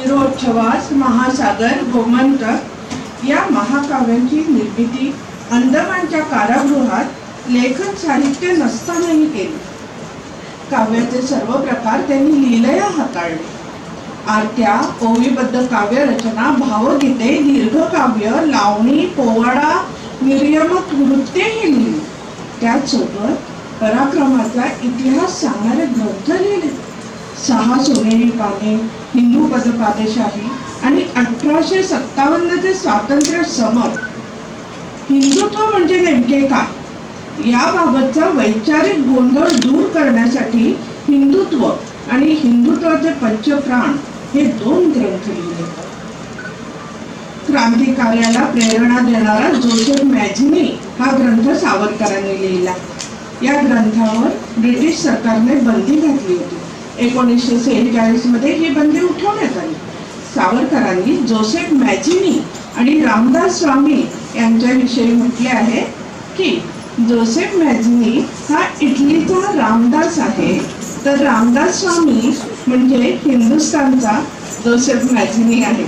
विरोधवास महासागर गोमंतक या महाकाव्यांची निर्मिती अंदमानच्या कारागृहात लेखन साहित्य नसतानाही केली. काव्याचे सर्व प्रकार त्यांनी लीलया हाताळले. आरत्या ओवीबद्ध काव्यरचना भावगीते दीर्घकाव्य लावणी पोवाडा निर्यमक नृत्यही लिहिली. त्याचसोबत पराक्रमाचा इतिहास सांगणारे ग्रंथ लिहिले. सहा सोनेरी पाने हिंदू पदपादेशाही आणि अठराशे सत्तावन्नचे स्वातंत्र्य समर. हिंदुत्व म्हणजे नेमके काय? याबाबतचा वैचारिक गोंधळ दूर करण्यासाठी हिंदुत्व आणि हिंदुत्वाचे पंचप्राण हे दोन ग्रंथ लिहिले. क्रांतिकार्याला प्रेरणा देणारा जोसेफ मॅझिनी हा ग्रंथ सावरकरांनी लिहिला. या ग्रंथावर ब्रिटिश सरकारने बंदी घातली होती. एकोणीसशे सेहेचाळीसमध्ये ही बंदी उठवण्यात आली. सावरकरांनी जोसेफ मॅझिनी आणि रामदास स्वामी यांच्याविषयी म्हटले आहे की जोसेफ मॅझिनी हा इटलीचा रामदास आहे. तर रामदास स्वामी म्हणजे हिंदुस्थानचा जोसेफ मॅझिनी आहे.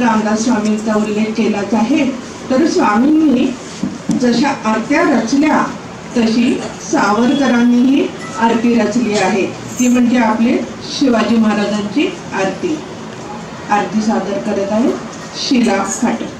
रामदास स्वामींचा उल्लेख केलाच आहे. तर स्वामींनी जशा आरत्या रचल्या तशी सावरकरांनीही आरती रचली आहे. ती म्हणजे आपले शिवाजी महाराजांची आरती. आरती सादर करत आहे शिला फाटक